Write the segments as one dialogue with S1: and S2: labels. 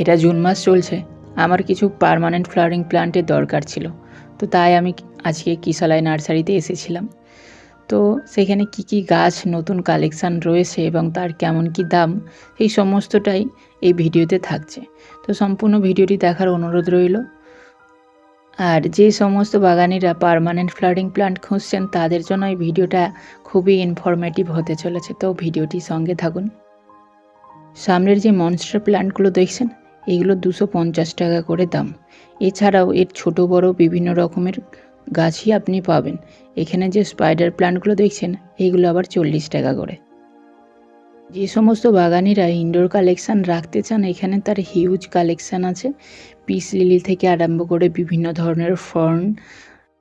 S1: এটা জুন মাস চলছে। আমার কিছু পারমানেন্ট ফ্লাওয়ারিং প্লান্টের দরকার ছিল। তো তাই আমি আজকে কিশালাই নার্সারিতে এসেছিলাম। তো সেখানে কি কি গাছ নতুন কালেকশান রয়েছে এবং তার কেমন কি দাম, এই সমস্তটাই এই ভিডিওতে থাকছে। তো সম্পূর্ণ ভিডিওটি দেখার অনুরোধ রইল। আর যে সমস্ত বাগানিরা পারমানেন্ট ফ্লাওয়ারিং প্লান্ট খুঁজছেন, তাদের জন্য এই ভিডিওটা খুবই ইনফরমেটিভ হতে চলেছে। তো ভিডিওটি সঙ্গে থাকুন। সামনের যে মনস্টার প্ল্যান্টগুলো দেখছেন এগুলো দুশো পঞ্চাশ টাকা করে দাম। এছাড়াও এর ছোট, বড় বিভিন্ন রকমের গাছই আপনি পাবেন। এখানে যে স্পাইডার প্ল্যান্টগুলো দেখছেন এইগুলো আবার চল্লিশ টাকা করে। যে সমস্ত বাগানিরা ইনডোর কালেকশান রাখতে চান, এখানে তার হিউজ কালেকশান আছে। পিস লিলি থেকে আরম্ভ করে বিভিন্ন ধরনের ফর্ন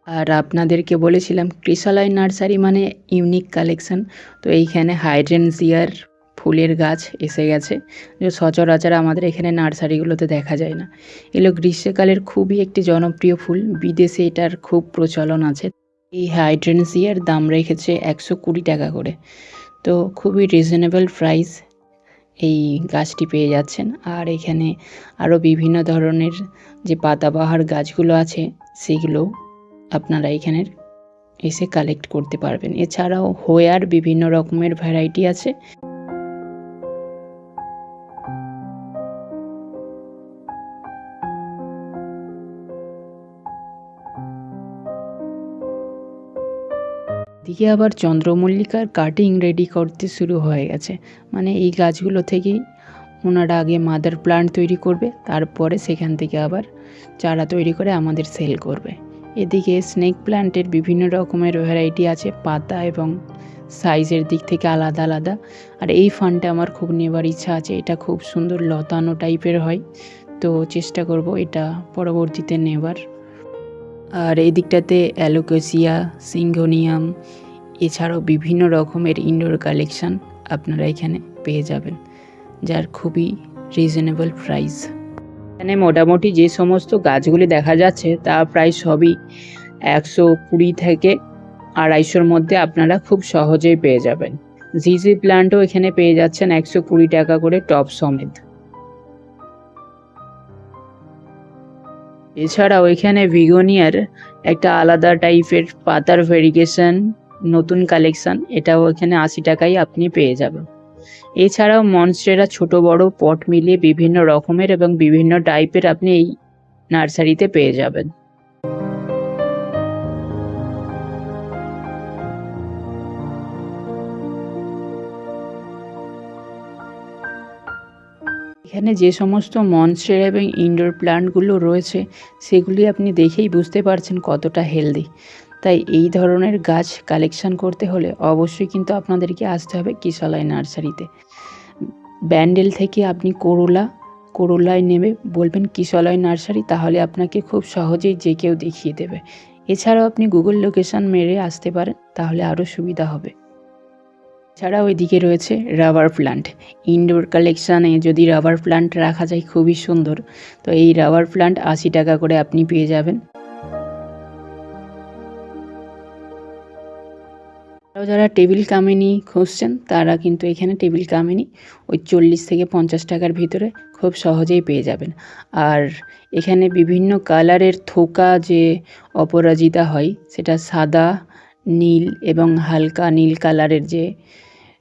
S1: আর আপনাদেরকে বলেছিলাম ক্রিসালাই নার্সারি মানে ইউনিক কালেকশান তো এইখানে হাইড্রেনজিয়ার ফুলের গাছ এসে গেছে। যে সচরাচর আমাদের এখানে নার্সারিগুলোতে দেখা যায় না। এগুলো গ্রীষ্মকালের খুবই একটি জনপ্রিয় ফুল। বিদেশে এটার খুব প্রচলন আছে। এই হাইড্রেনসিয়ার দাম রেখেছে একশো কুড়ি টাকা করে। তো খুবই রিজনেবল প্রাইস এই গাছটি পেয়ে যাচ্ছেন। আর এখানে আরও বিভিন্ন ধরনের যে পাতাবাহার গাছগুলো আছে, সেগুলো আপনারা এখানের এসে কালেক্ট করতে পারবেন। এছাড়াও হোয়ার বিভিন্ন রকমের ভ্যারাইটি আছে। দিকে আবার চন্দ্রমল্লিকার কাটিং রেডি করতে শুরু হয়ে গেছে। মানে এই গাছগুলো থেকেই ওনারা আগে মাদার প্লান্ট তৈরি করবে, তারপরে সেখান থেকে আবার চারা তৈরি করে আমাদের সেল করবে। এদিকে স্নেক প্ল্যান্টের বিভিন্ন রকমের ভ্যারাইটি আছে, পাতা এবং সাইজের দিক থেকে আলাদা আলাদা। আর এই ফানটা আমার খুব নেবার ইচ্ছা আছে, এটা খুব সুন্দর লতানো টাইপের হয়। তো চেষ্টা করব এটা পরবর্তীতে নেবার আর এই দিকটাতে অ্যালোকেসিয়া সিঙ্গোনিয়াম এছাড়াও বিভিন্ন রকমের ইনডোর কালেকশান আপনারা এখানে পেয়ে যাবেন, যার খুবই রিজনেবল প্রাইস এখানে মোটামুটি যে সমস্ত গাছগুলি দেখা যাচ্ছে, তা প্রায় সবই একশো কুড়ি থেকে আড়াইশোর মধ্যে আপনারা খুব সহজেই পেয়ে যাবেন। জিজি প্ল্যান্টও এখানে পেয়ে যাচ্ছেন একশো কুড়ি টাকা করে টপ সমেত। এছাড়াও এখানে ভিগোনিয়ার একটা আলাদা টাইপের পাতার ভেরিগেশন নতুন কালেকশান এটাও এখানে আশি টাকায় আপনি পেয়ে যাবেন। এছাড়াও মনস্টেরা ছোট বড় পট মিলিয়ে বিভিন্ন রকমের এবং বিভিন্ন টাইপের আপনি এই নার্সারিতে পেয়ে যাবেন। এখানে যে সমস্ত মনস্টের এবং ইনডোর প্ল্যান্টগুলো রয়েছে, সেগুলি আপনি দেখেই বুঝতে পারছেন কতটা হেলদি তাই এই ধরনের গাছ কালেকশন করতে হলে অবশ্যই কিন্তু আপনাদেরকে আসতে হবে কিশালয় নার্সারিতে। ব্যান্ডেল থেকে আপনি করোলা, করোলায় নেমে বলবেন কিশলয় নার্সারি, তাহলে আপনাকে খুব সহজেই যে কেউ দেখিয়ে দেবে। এছাড়াও আপনি গুগল লোকেশন মেরে আসতে পারেন, তাহলে আরও সুবিধা হবে। ছাড়াও ওইদিকে রয়েছে রাবার প্লান্ট ইনডোর কালেকশানে যদি রাবার প্লান্ট রাখা যায়, খুবই সুন্দর। তো এই রাবার প্লান্ট আশি টাকা করে আপনি পেয়ে যাবেন। আরও যারা টেবিল কামিনি খুঁজছেন, তারা কিন্তু এখানে টেবিল কামিনি ওই চল্লিশ থেকে পঞ্চাশ টাকার ভিতরে খুব সহজেই পেয়ে যাবেন। আর এখানে বিভিন্ন কালারের থোকা যে অপরাজিতা হয়, সেটা সাদা, নীল এবং হালকা নীল কালারের যে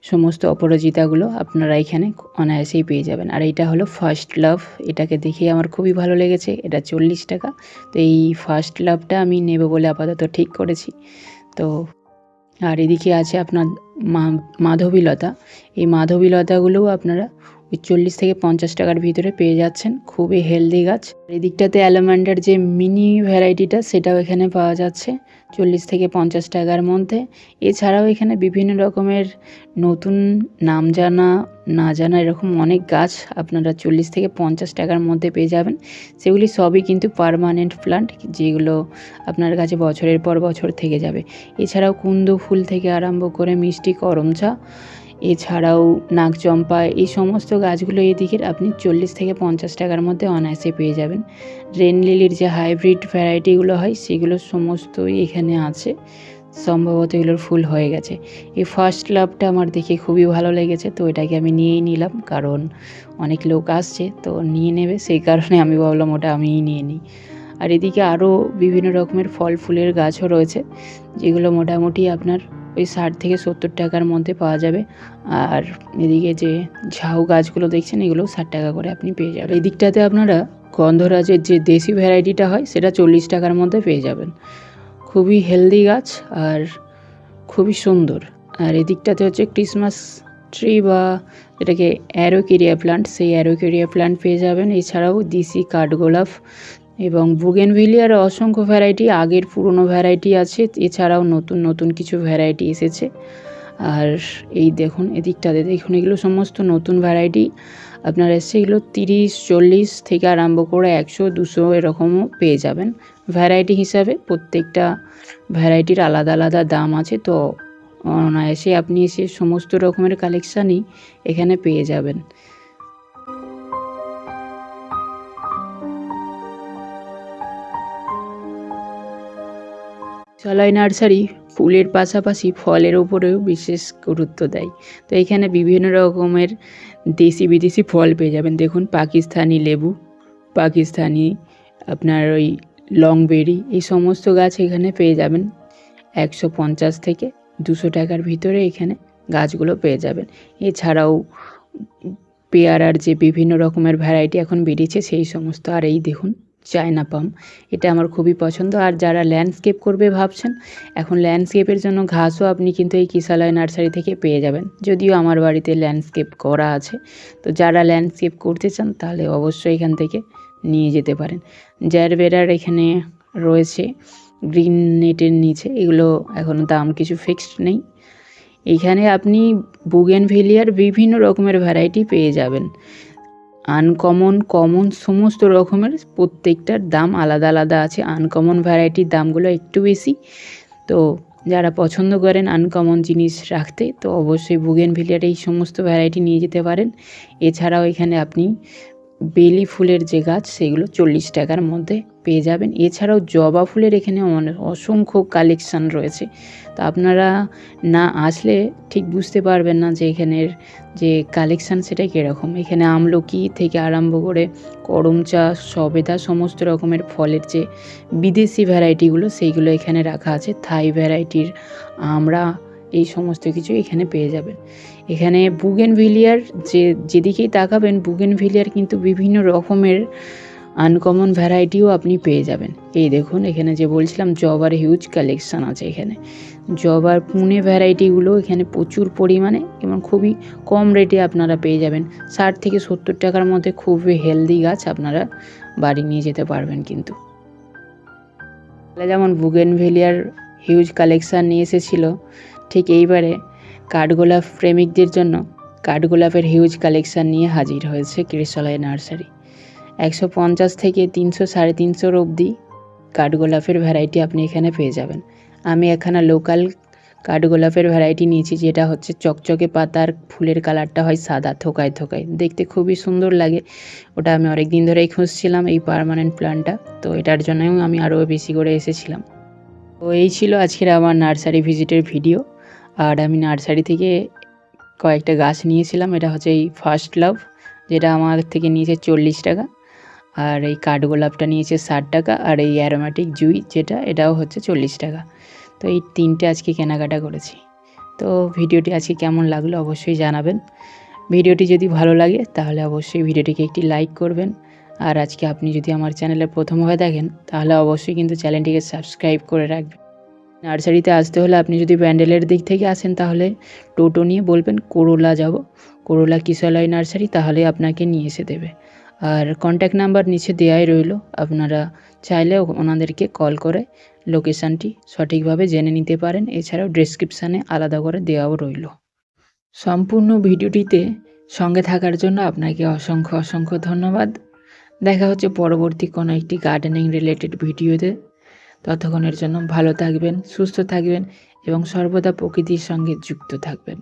S1: সমস্ত অপরাজিতাগুলো আপনারা এখানে অনায়াসেই পেয়ে যাবেন। আর এটা হলো ফার্স্ট লাভ এটাকে দেখে আমার খুবই ভালো লেগেছে। এটা চল্লিশ টাকা। তো এই ফার্স্ট লাভটা আমি নেব বলে আপাতত ঠিক করেছি। তো আর এদিকে আছে আপনার মাধবীলতা। এই মাধবীলতাগুলোও আপনারা চল্লিশ থেকে পঞ্চাশ টাকার ভিতরে পেয়ে যাচ্ছেন। খুবই হেলদি গাছ। এই দিকটাতে অ্যালামান্ডার যে মিনি ভ্যারাইটিটা সেটাও এখানে পাওয়া যাচ্ছে চল্লিশ থেকে পঞ্চাশ টাকার মধ্যে। এছাড়াও এখানে বিভিন্ন রকমের নতুন নাম জানা, না জানা এরকম অনেক গাছ আপনারা চল্লিশ থেকে পঞ্চাশ টাকার মধ্যে পেয়ে যাবেন। সেগুলি সবই কিন্তু পারমানেন্ট প্লান্ট যেগুলো আপনার কাছে বছরের পর বছর থেকে যাবে। এছাড়াও কুন্দ ফুল থেকে আরম্ভ করে মিষ্টি করমচা এছাড়াও নাগচম্পা, এই সমস্ত গাছগুলো এদিকের আপনি চল্লিশ থেকে পঞ্চাশ টাকার মধ্যে অনায়াসে পেয়ে যাবেন। রেন লিলির যে হাইব্রিড ভ্যারাইটিগুলো হয়, সেগুলো সমস্তই এখানে আছে। সম্ভবত এগুলোর ফুল হয়ে গেছে। এই ফার্স্ট লাভটা আমার দেখে খুবই ভালো লেগেছে, তো এটাকে আমি নিয়েই নিলাম, কারণ অনেক লোক আসছে, তো নিয়ে নেবে, সেই কারণে আমি ভাবলাম ওটা আমিই নিয়ে নিই। আর এদিকে আরও বিভিন্ন রকমের ফল ফুলের গাছও রয়েছে, যেগুলো মোটামুটি আপনার ওই ষাট থেকে সত্তর টাকার মধ্যে পাওয়া যাবে। আর এদিকে যে ঝাউ গাছগুলো দেখছেন এগুলো ষাট টাকা করে আপনি পেয়ে যাবেন। এই দিকটাতে আপনারা গন্ধরাজের যে দেশি ভ্যারাইটিটা হয়, সেটা চল্লিশ টাকার মধ্যে পেয়ে যাবেন। খুবই হেলদি গাছ আর খুবই সুন্দর। আর এদিকটাতে হচ্ছে ক্রিসমাস ট্রি বা যেটাকে অ্যারোকেরিয়া প্লান্ট, সেই অ্যারোকেরিয়া প্লান্ট পেয়ে যাবেন। এছাড়াও দিসি কাঠগোলাপ এবং বুগেনভিলিয়ার অসংখ্য ভ্যারাইটি আগের পুরনো ভ্যারাইটি আছে, এছাড়াও নতুন নতুন কিছু ভ্যারাইটি এসেছে। আর এই দেখুন এদিকটাতে দেখুন, এগুলো সমস্ত নতুন ভ্যারাইটি আপনার এসছে এগুলো তিরিশ, চল্লিশ থেকে আরম্ভ করে একশো, দুশো এরকমও পেয়ে যাবেন। ভ্যারাইটি হিসাবে প্রত্যেকটা ভ্যারাইটির আলাদা আলাদা দাম আছে। তো অনায়াসে আপনি এসে সমস্ত রকমের কালেকশানই এখানে পেয়ে যাবেন। চলাই নার্সারি, ফুলের পাশাপাশি ফলের ওপরেও বিশেষ গুরুত্ব দেয়। তো এখানে বিভিন্ন রকমের দেশি বিদেশি ফল পেয়ে যাবেন। দেখুন, পাকিস্তানি লেবু, পাকিস্তানি আপনার ওই লংবেরি, এই সমস্ত গাছ এখানে পেয়ে যাবেন। একশো পঞ্চাশ থেকে দুশো টাকার ভিতরে এখানে গাছগুলো পেয়ে যাবেন। এছাড়াও পেয়ারার যে বিভিন্ন রকমের ভ্যারাইটি এখন বেরিয়েছে সেই সমস্ত আর এই দেখুন। China palm. এটা আমার খুবই পছন্দ। আর যারা ল্যান্ডস্কেপ করবে ভাবছেন, এখন ল্যান্ডস্কেপের জন্য ঘাসও আপনি কিন্তু এই কিসালয় নার্সারি থেকে পেয়ে যাবেন। যদিও আমার বাড়িতে ল্যান্ডস্কেপ করা আছে। তো যারা ল্যান্ডস্কেপ করতে চান, তাহলে অবশ্যই এখান থেকে নিয়ে যেতে পারেন। জ্যারবেরার এখানে রয়েছে গ্রিন নেটের নিচে। এগুলো এখনও দাম কিছু ফিক্সড নেই। এখানে আপনি বুগেনভেলিয়ার বিভিন্ন রকমের ভ্যারাইটি পেয়ে যাবেন। আনকমন কমন সমস্ত রকমের প্রত্যেকটার দাম আলাদা আলাদা আছে। আনকমন ভ্যারাইটির দামগুলো একটু বেশি। তো যারা পছন্দ করেন আনকমন জিনিস রাখতে, তো অবশ্যই বুগেন ভিলিয়ার এই সমস্ত ভ্যারাইটি নিয়ে যেতে পারেন। এছাড়াও এখানে আপনি বেলি ফুলের যে গাছ, সেগুলো চল্লিশ টাকার মধ্যে পেয়ে যাবেন। এছাড়াও জবা ফুলের এখানে অসংখ্য কালেকশান রয়েছে। তো আপনারা না আসলে ঠিক বুঝতে পারবেন না যে এখানের যে কালেকশান সেটা কীরকম। এখানে আমলকি থেকে আরম্ভ করে করম চা সবেদা, সমস্ত রকমের ফলের যে বিদেশি ভ্যারাইটিগুলো সেইগুলো এখানে রাখা আছে। থাই ভ্যারাইটির আমরা এই সমস্ত কিছু এখানে পেয়ে যাবেন। এখানে বুগেন বুগেনভিলিয়ার যে, যেদিকেই তাকাবেন বুগেন বুগেনভিলিয়ার কিন্তু বিভিন্ন রকমের আনকমন ভ্যারাইটিও আপনি পেয়ে যাবেন। এই দেখুন, এখানে যে বলছিলাম, জবার হিউজ কালেকশান আছে এখানে। জবার পুনে ভ্যারাইটিগুলো এখানে প্রচুর পরিমাণে এবং খুবই কম রেটে আপনারা পেয়ে যাবেন। ষাট থেকে সত্তর টাকার মধ্যে খুবই হেলদি গাছ আপনারা বাড়ি নিয়ে যেতে পারবেন কিন্তু। যেমন বুগেনভেলিয়ার হিউজ কালেকশান নিয়ে এসেছিল ঠিক এইবারে কাঠগোলাপ প্রেমিকদের জন্য কাঠগোলাপের হিউজ কালেকশান নিয়ে হাজির হয়েছে কৃষলয় নার্সারি। একশো পঞ্চাশ থেকে তিনশো সাড়ে তিনশোর অবধি কাঠগোলাপের ভ্যারাইটি আপনি এখানে পেয়ে যাবেন। আমি এখানে লোকাল কাঠগোলাপের ভ্যারাইটি নিয়েছি, যেটা হচ্ছে চকচকে পাতার ফুলের কালারটা হয় সাদা, থোকায় থোকায়। দেখতে খুবই সুন্দর লাগে। ওটা আমি অনেক দিন ধরেই খুঁজছিলাম এই পারমানেন্ট প্ল্যান্টটা তো এটার জন্যও আমি আরও বেশি করে এসেছিলাম। তো এই ছিল আজকের আমার নার্সারি ভিজিটের ভিডিও আর আমি নার্সারি থেকে কয়েকটা গাছ নিয়েছিলাম। এটা হচ্ছে এই ফার্স্ট লাভ, যেটা আমার থেকে নিয়েছে চল্লিশ টাকা। আর এই কাঠগোলাপটা নিয়েছে ষাট টাকা। আর এই অ্যারোমেটিক জুই যেটা, এটাও হচ্ছে চল্লিশ টাকা। তো এই তিনটে আজকে কেনাকাটা করেছি। তো ভিডিওটি আজকে কেমন লাগল অবশ্যই জানাবেন। ভিডিওটি যদি ভালো লাগে, তাহলে অবশ্যই ভিডিওটিকে একটি লাইক করবেন। আর আজকে আপনি যদি আমার চ্যানেলে প্রথম হয়ে থাকেন, তাহলে অবশ্যই কিন্তু চ্যানেলটিকে সাবস্ক্রাইব করে রাখবেন। নার্সারিতে আসতে হলে আপনি যদি ব্যান্ডেলের দিক থেকে আসেন তাহলে টোটো নিয়ে বলবেন, করোলা যাব। করোলা কিশলয় নার্সারি, তাহলে আপনাকে নিয়ে এসে দেবে। আর কন্ট্যাক্ট নাম্বার নিচে দেওয়াই রইল। আপনারা চাইলে ওনাদেরকে কল করে লোকেশানটি সঠিকভাবে জেনে নিতে পারেন। এছাড়াও ডেসক্রিপশানে আলাদা করে দেওয়াও রইল। সম্পূর্ণ ভিডিওটিতে সঙ্গে থাকার জন্য আপনাকে অসংখ্য অসংখ্য ধন্যবাদ। দেখা হচ্ছে পরবর্তী কোনো একটি গার্ডেনিং রিলেটেড ভিডিওতে। ততক্ষণের জন্য ভালো থাকবেন সুস্থ থাকবেন এবং সর্বদা প্রকৃতির সঙ্গে যুক্ত থাকবেন।